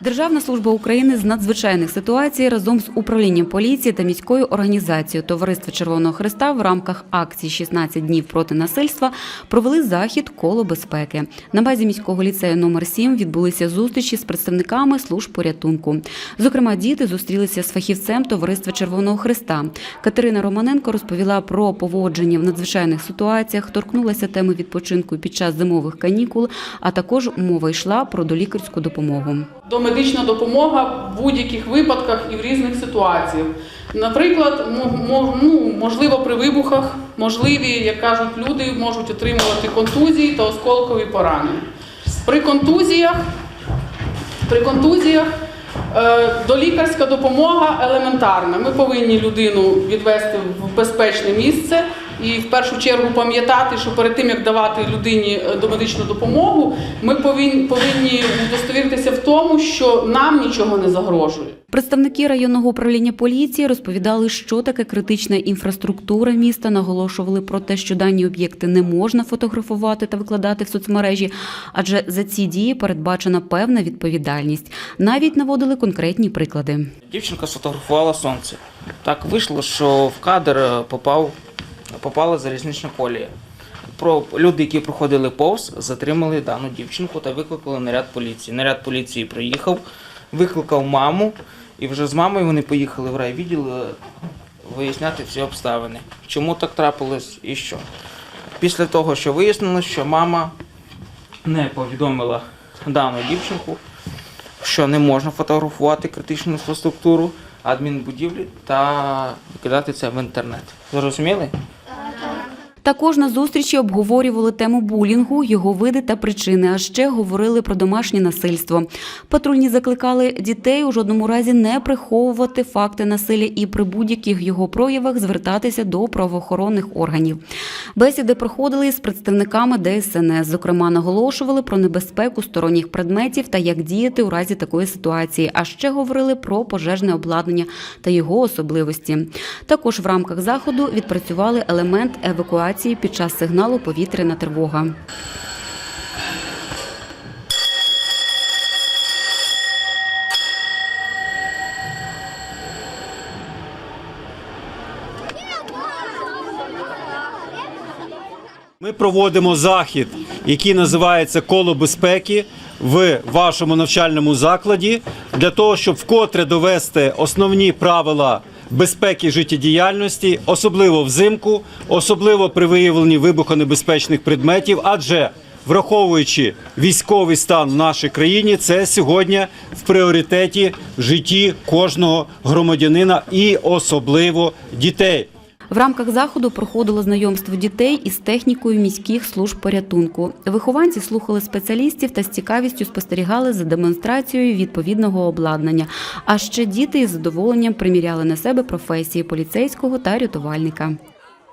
Державна служба України з надзвичайних ситуацій разом з управлінням поліції та міською організацією Товариства Червоного Христа в рамках акції «16 днів проти насильства провели захід коло безпеки. На базі міського ліцею номер 7 відбулися зустрічі з представниками служб порятунку. Зокрема, діти зустрілися з фахівцем Товариства Червоного Христа. Катерина Романенко розповіла про поводження в надзвичайних ситуаціях, торкнулася теми відпочинку під час зимових канікул, а також мова йшла про долікарську допомогу. Домедична допомога в будь-яких випадках і в різних ситуаціях. Наприклад, ну, можливо, при вибухах, можливі, як кажуть люди, можуть отримувати контузії та осколкові поранення. При контузіях, при контузіях е, долікарська допомога елементарна. Ми повинні людину відвести в безпечне місце і в першу чергу пам'ятати, що перед тим як давати людині е, домедичну допомогу, ми повинні, повинні удостовіритися в тому, що нам нічого не загрожує. Представники районного управління поліції розповідали, що таке критична інфраструктура міста, наголошували про те, що дані об'єкти не можна фотографувати та викладати в соцмережі, адже за ці дії передбачена певна відповідальність. Навіть наводили конкретні приклади. Дівчинка сфотографувала сонце. Так вийшло, що в кадр е, попав, попала залізнична колія. Про люди, які проходили повз, затримали дану дівчинку та викликали наряд поліції. Наряд поліції приїхав, викликав маму, і вже з мамою вони поїхали в райвідділ е, виясняти всі обставини. Чому так трапилось і що. Після того, що вияснилось, що мама не повідомила дану дівчинку, що не можна фотографувати критичну інфраструктуру адмінбудівлі та викидати це в інтернет. Зрозуміли? Також на зустрічі обговорювали тему булінгу, його види та причини, а ще говорили про домашнє насильство. Патрульні закликали дітей у жодному разі не приховувати факти насилля і при будь-яких його проявах звертатися до правоохоронних органів. Бесіди проходили з представниками ДСНС. Зокрема, наголошували про небезпеку сторонніх предметів та як діяти у разі такої ситуації. А ще говорили про пожежне обладнання та його особливості. Також в рамках заходу відпрацювали елемент евакуації під час сигналу повітряна тривога. Ми проводимо захід, який називається Коло безпеки в вашому навчальному закладі, для того, щоб вкотре довести основні правила безпеки життєдіяльності, особливо взимку, особливо при виявленні вибухонебезпечних предметів, адже враховуючи військовий стан в нашій країні, це сьогодні в пріоритеті житті кожного громадянина і особливо дітей. В рамках заходу проходило знайомство дітей із технікою міських служб порятунку. Вихованці слухали спеціалістів та з цікавістю спостерігали за демонстрацією відповідного обладнання. А ще діти із задоволенням приміряли на себе професії поліцейського та рятувальника.